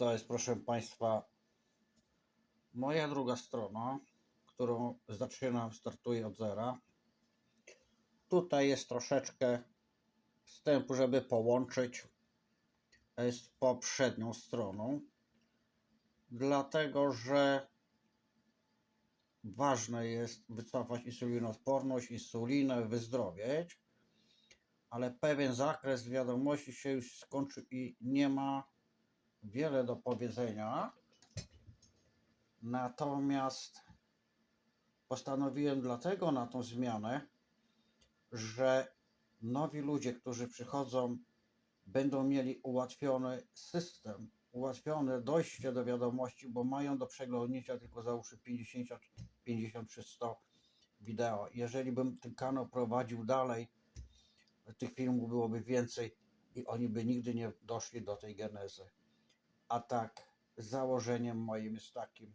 To jest, proszę Państwa, moja druga strona, którą zaczynam, startuję od zera. Tutaj jest troszeczkę wstępu, żeby połączyć e, z poprzednią stroną, dlatego że ważne jest wycofać insulinoodporność, insulinę, wyzdrowieć, ale pewien zakres wiadomości się już skończył i nie ma wiele do powiedzenia. Natomiast postanowiłem dlatego na tą zmianę, że nowi ludzie, którzy przychodzą, będą mieli ułatwiony system, ułatwione dojście do wiadomości, bo mają do przeglądnięcia tylko załóżmy 50, 50 czy 100 wideo. Jeżeli bym ten kanał prowadził dalej, tych filmów byłoby więcej i oni by nigdy nie doszli do tej genezy. A tak, założeniem moim jest takim,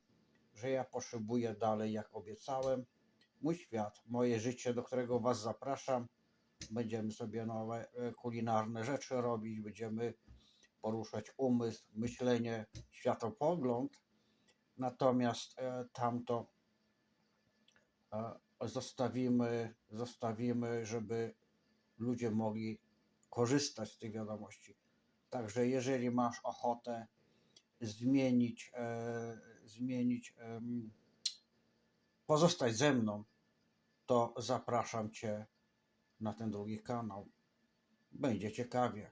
że ja potrzebuję dalej, jak obiecałem, mój świat, moje życie, do którego Was zapraszam. Będziemy sobie nowe e, kulinarne rzeczy robić, będziemy poruszać umysł, myślenie, światopogląd. Natomiast e, tamto e, zostawimy, zostawimy, żeby ludzie mogli korzystać z tych wiadomości. Także jeżeli masz ochotę zmienić, e, zmienić, pozostać ze mną, to zapraszam Cię na ten drugi kanał. Będzie ciekawie.